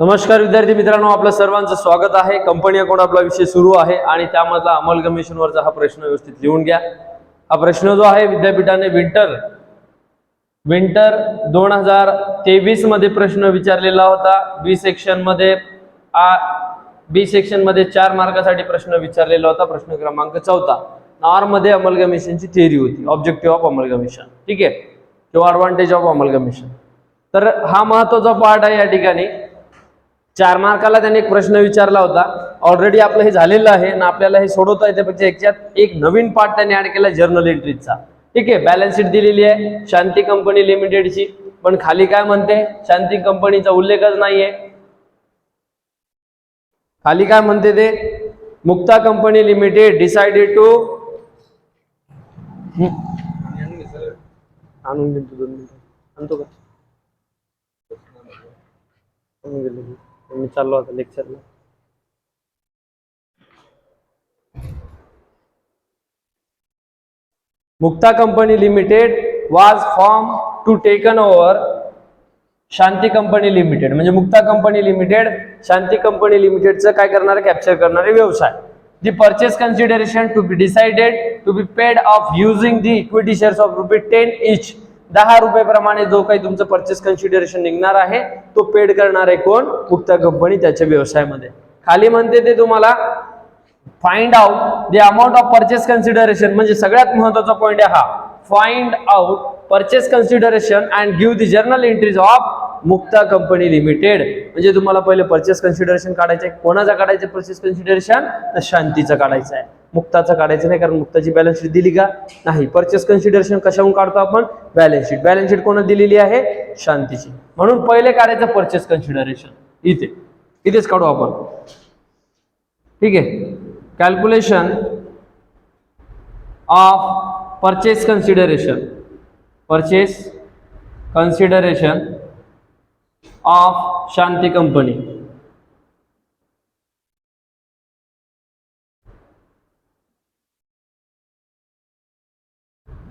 नमस्कार विद्यार्थी मित्रांनो आपलं सर्वांचं स्वागत आहे. कंपनी अकाउंट आपला विषय सुरू आहे आणि त्यामधला अमल कमिशनवरचा हा प्रश्न व्यवस्थित लिहून घ्या. हा प्रश्न जो आहे विद्यापीठाने विंटर विंटर दोन हजार तेवीसमध्ये प्रश्न विचारलेला होता. बी सेक्शनमध्ये आ बी सेक्शनमध्ये चार मार्कासाठी प्रश्न विचारलेला होता. प्रश्न क्रमांक चौथा. आरमध्ये अमलगमिशनची थिअरी होती. ऑब्जेक्टिव्ह ऑफ अमलगमिशन ठीक आहे? किंवा ॲडव्हान्टेज ऑफ अमलगमिशन तर हा महत्त्वाचा पार्ट आहे या ठिकाणी. चार मार्काला त्यांनी एक प्रश्न विचारला होता. ऑलरेडी आपलं हे झालेलं आहे आणि आपल्याला हे सोडवता येते. त्यापेक्षा याच्यात एक नवीन पार्ट त्यांनी ऍड केला जर्नल एंट्रीजचा ठीक आहे बॅलन्स शीट दिलेली आहे. शांती कंपनी लिमिटेडची पण खाली काय म्हणते? शांती कंपनीचा उल्लेखच नाहीये. खाली काय म्हणते ते? Mukta company limited decided to आणून दोन मिनिट. आणतो का? आणून गेलो मी. चाललो आता लेक्चरला Mukta company limited was form to taken over Shanti company limited. म्हणजे Mukta company limited Shanti company लिमिटेडचं काय करणारे कॅप्चर करणारे व्यवसाय. The purchase consideration to be decided to be paid of using the equity shares of rupee ten each दहा रुपयेप्रमाणे जो काही तुमचं purchase consideration निघणार आहे तो पेड करणार आहे कोण? मुक्ता कंपनी त्याच्या व्यवसायामध्ये. खाली म्हणते ते तुम्हाला find out the amount of purchase consideration म्हणजे सगळ्यात महत्त्वाचा पॉईंट आहे हा. Find out purchase consideration and give the journal entries of Mukta company limited म्हणजे तुम्हाला पहिले परचेस कन्सिडरेशन काढायचं आहे कोणाचं काढायचं परचेस कन्सिडरेशन तर शांतीचं काढायचं आहे. मुक्ताचं काढायचं नाही कारण मुक्ताची बॅलन्स शीट दिली का? नाही. परचेस कन्सिडरेशन कशाहून काढतो आपण? बॅलन्स शीट बॅलन्स शीट कोणा दिलेली आहे? शांतीची. म्हणून पहिले काढायचं परचेस कन्सिडरेशन इथे. इथेच काढू आपण. ठीक आहे? Calculation of purchase consideration purchase consideration of Shanti company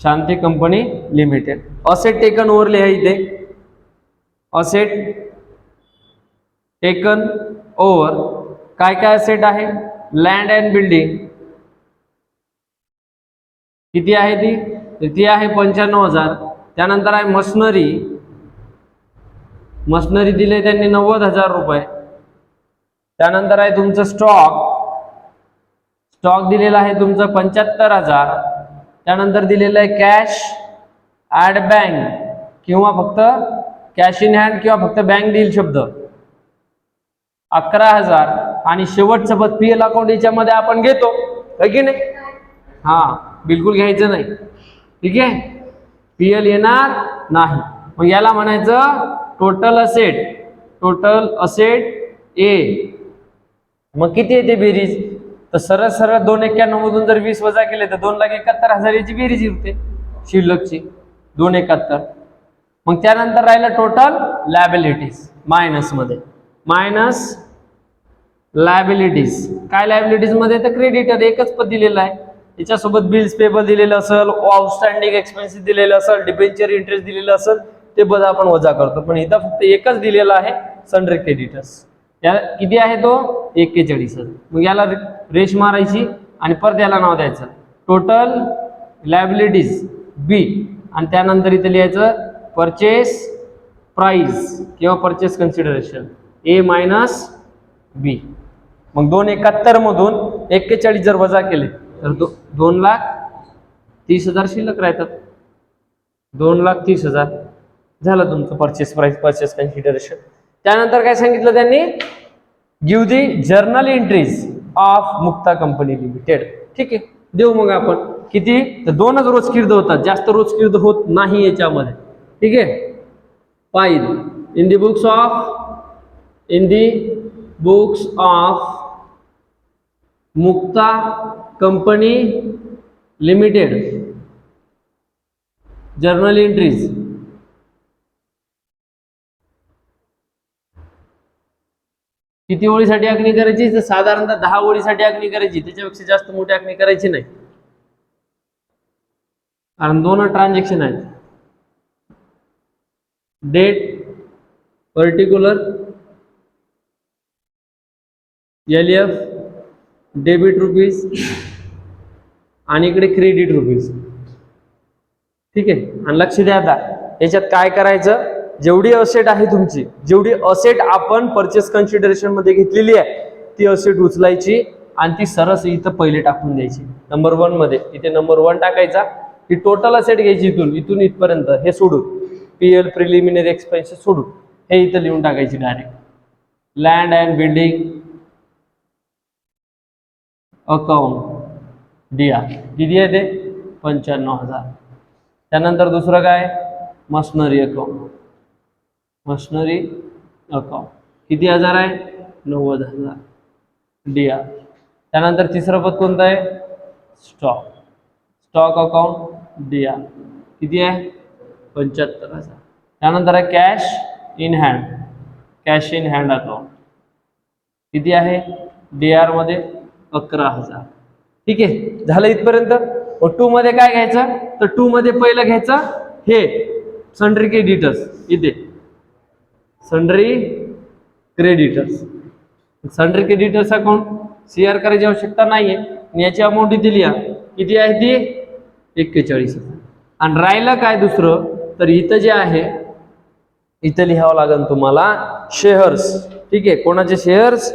Shanti company limited. Asset taken over लिहा इथे. असेट टेकन ओव्हर काय काय असेट आहे? लँड अँड बिल्डिंग किती आहे ती? ती आहे पंच्याण्णव हजार. त्यानंतर आहे मशनरी मशनरी दिले त्यांनी नव्वद हजार रुपये. त्यानंतर आहे तुमचं स्टॉक स्टॉक दिलेला आहे तुमचं पंच्याहत्तर हजार. त्यानंतर दिलेलं आहे कॅश ॲड बँक किंवा फक्त कॅश इन हँड किंवा फक्त बँक डील शब्द. अकरा हजार. आणि शेवटचं पद पी एल अकाउंट याच्यामध्ये आपण घेतो. है की नाही? हा बिलकुल घ्यायचं नाही. ठीक आहे? पी एल येणार नाही. मग याला म्हणायचं total asset total asset A मग किती येते बेरीज? तर सरळ सरळ दोन एक्क्याण्णव मधून जर वीस वजा केले तर दोन लाख एकाहत्तर हजार याची बेरीज येते शिल्लकची. दोन एकाहत्तर. मग त्यानंतर राहिलं टोटल लॅबिलिटीज मायनसमध्ये मायनस लायबिलिटीज काय लायबिलिटीजमध्ये? तर क्रेडिटर एकच पद दिलेलं आहे. याच्यासोबत बिल्स पेबल दिलेलं असेल आउटस्टँडिंग एक्सपेन्सेस दिलेलं असेल डिबेंचर इंटरेस्ट दिलेलं असेल ते पद आपण वजा करतो. पण इथं फक्त एकच दिलेलं आहे सनरे क्रेडिटर्स या किती आहे तो? एक्केचाळीस. मग याला रेश मारायची आणि परत याला नाव द्यायचं. टोटल लायबिलिटीज बी आणि त्यानंतर इथं लिहायचं परचेस प्राईज किंवा purchase consideration A minus B मग दोन एकाहत्तरमधून एक्केचाळीस जर वजा केले तर दो दोन लाख तीस हजार शिल्लक राहतात. दोन लाख तीस हजार झालं तुमचं परचेस प्राईज परचेस कन्सिडरेशन त्यानंतर काय सांगितलं त्यांनी? Give the journal entries of Mukta company limited ठीक आहे. देऊ मग आपण. किती? तर दोनच रोज किर्द होतात. जास्त रोज किर्द होत नाही याच्यामध्ये. ठीक आहे? File in the books of in the books of Mukta company limited journal entries किती ओळीसाठी आखणी करायची? तर साधारणतः दहा ओळीसाठी आखणी करायची. त्याच्यापेक्षा जास्त मोठी आखणी करायची नाही. कारण दोन ट्रान्झॅक्शन आहेत. Date particular L F debit rupees आणि इकडे क्रेडिट रुपीज ठीक आहे? आणि लक्ष द्या आता. याच्यात काय करायचं? जेवढी असेट आहे तुमची जेवढी असेट आपण परचेस कन्सिडरेशनमध्ये घेतलेली आहे ती असेट उचलायची आणि ती सरस इथं पहिले टाकून द्यायची. नंबर वनमध्ये. इथे नंबर वन टाकायचा. ही टोटल असेट घ्यायची इथून. इथून इथपर्यंत हे सोडून. पी एल प्रिलिमिनरी एक्सपेन्सेस सोडून. हे इथं लिहून टाकायची direct land and building account D R किती आहे ते. पंच्याण्णव हजार. त्यानंतर दुसरं काय? मशनरी अकाउंट मशनरी अकाउंट किती हजार आहे? नव्वद हजार. डी आर त्यानंतर तिसरं पद कोणतं आहे? Stock stock account D R किती आहे? पंच्याहत्तर हजार. त्यानंतर आहे cash in hand cash in hand account किती आहे? डी आरमध्ये अकरा हजार. ठीक आहे? झालं इथपर्यंत? मग टू मध्ये काय घ्यायचं? तर टू मध्ये पहिलं घ्यायचं हे. सन्ड्री डिटर्स इथे. Sundry creditors sundry creditors account C R करायची आवश्यकता नाहीये. आणि याची अमाऊंट इथे लिहा किती आहे ती? एक्केचाळीस हजार आणि राहिलं काय दुसरं? तर इथं जे आहे इथं लिहावं लागेल तुम्हाला शेअर्स ठीक आहे? कोणाचे शेअर्स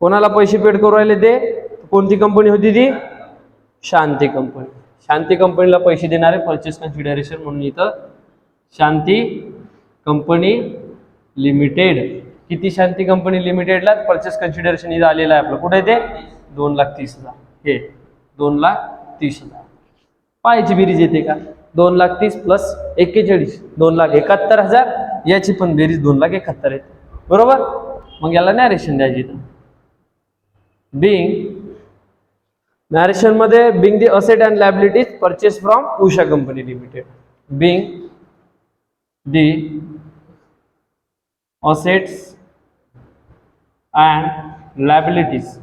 कोणाला पैसे पेड करू राहिले ते? कोणती कंपनी होती ती? शांती कंपनी शांती कंपनीला पैसे देणारे परचेस कन्सिडरेशन म्हणून इथं शांती कंपनी लिमिटेड. किती शांती कंपनी लिमिटेडला? परचेस कन्सिडरेशन इथं आलेलं आहे आपलं. कुठे ते? दोन लाख तीस हजार. हे दोन लाख तीस हजार. पाहायची बेरीज येते का? दोन लाख तीस प्लस एक्केचाळीस दोन लाख एकाहत्तर हजार. याची पण बेरीज दोन लाख एकाहत्तर येते बरोबर? मग याला नॅरेशन द्यायची इथं. Being नॅरेशनमध्ये being the asset and liabilities purchase from Usha company limited being the assets and liabilities.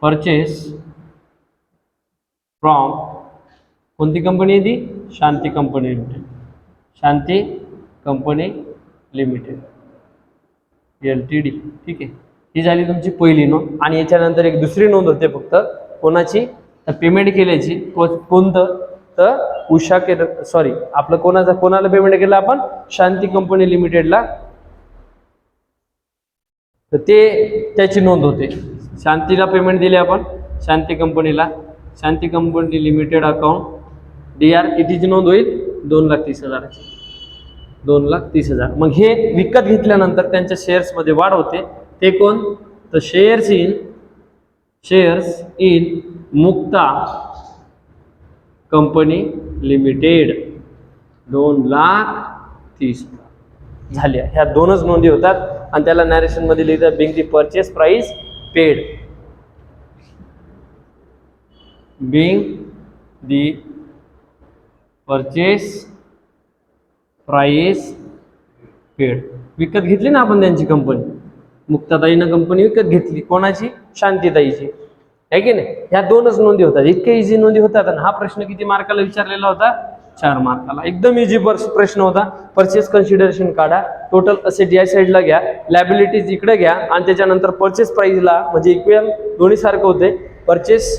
Purchase from कोणती कंपनी आहे ती? Shanti company limited Shanti company limited L T D ठीक आहे. ही झाली तुमची पहिली नोंद. आणि याच्यानंतर एक दुसरी नोंद होते फक्त कोणाची? तर पेमेंट केल्याची को- कोणतं? तर उषा केर सॉरी आपलं कोणाचा कोणाला पेमेंट केलं आपण? शांती कंपनी लिमिटेडला तर ते त्याची नोंद होते. शांतीला पेमेंट दिले आपण. शांती कंपनीला Shanti company limited account D R कितीची नोंद होईल? दोन लाख तीस हजाराची. दोन लाख तीस हजार. मग हे विकत घेतल्यानंतर त्यांच्या शेअर्समध्ये वाढ होते. ते कोण? तर shares in shares in Mukta company limited दोन लाख तीस झाल्या ह्या दोनच नोंदी होतात आणि त्याला नॅरेशनमध्ये लिहितात being the purchase price paid being the purchase price paid विकत घेतली ना आपण त्यांची कंपनी मुक्ताताईनं कंपनी विकत घेतली. कोणाची? शांतीताईची. आहे की नाही? ह्या दोनच नोंदी होतात. इतके इझी नोंदी होतात आणि हा प्रश्न किती मार्काला विचारलेला होता? चार मार्काला. एकदम इझी प्रश्न होता. परचेस कन्सिडरेशन काढा. टोटल असेट या साईडला घ्या. लॅबिलिटीज इकडे घ्या. आणि त्याच्यानंतर परचेस प्राईजला म्हणजे इक्वेल दोन्ही सारखं होते. Purchase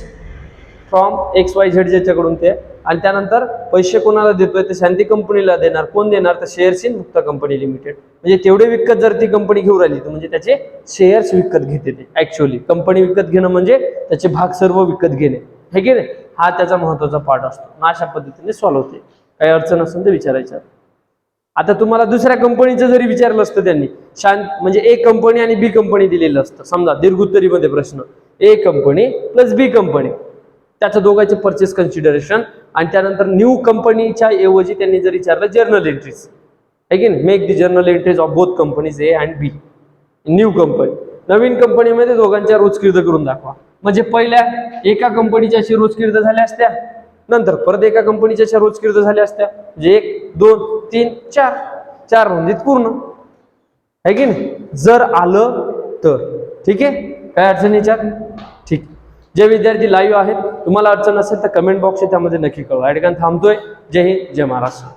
from X Y Z ज्याच्याकडून ते आणि त्यानंतर पैसे कोणाला देतोय? तर शांती कंपनीला देणार. कोण देणार? तर shares in Mukta company limited म्हणजे तेवढे विकत जर ती कंपनी घेऊन राहिली तर म्हणजे त्याचे शेअर्स विकत घेते ते ऍक्च्युअली कंपनी विकत घेणं म्हणजे त्याचे भाग सर्व विकत घेणे. हे की नाही? हा त्याचा महत्त्वाचा पार्ट असतो. अशा पद्धतीने सॉल्व्ह होते. काही अडचण असेल तर विचारायचं. आता तुम्हाला दुसऱ्या कंपनीचं जरी विचारलं असतं त्यांनी शांत म्हणजे ए कंपनी आणि बी कंपनी दिलेलं असतं. समजा दीर्घोत्तरीमध्ये प्रश्न. A company plus B company त्याचं दोघांचे परचेस कन्सिडरेशन आणि त्यानंतर न्यू कंपनीच्या ऐवजी त्यांनी जर विचारलं जर्नल एंट्रीज आहे की make the journal entries of both companies A and B new company नवीन कंपनीमध्ये दोघांच्या रोजकिर्द करून दाखवा. म्हणजे पहिल्या एका कंपनीच्या अशी रोजकिर्द झाल्या असत्या. नंतर परत एका कंपनीच्या अशा रोजकिर्द झाल्या असत्या. म्हणजे एक दोन तीन चार. चार नोंदीत पूर्ण. आहे की नाही? जर आलं तर. ठीक आहे? काय अडचण याच्यात जे विद्यार्थी लाईव्ह आहेत तुम्हाला अडचण असेल तर कमेंट बॉक्स त्यामध्ये नक्की कळवा. या थांबतोय. जय हिंद जय महाराष्ट्र.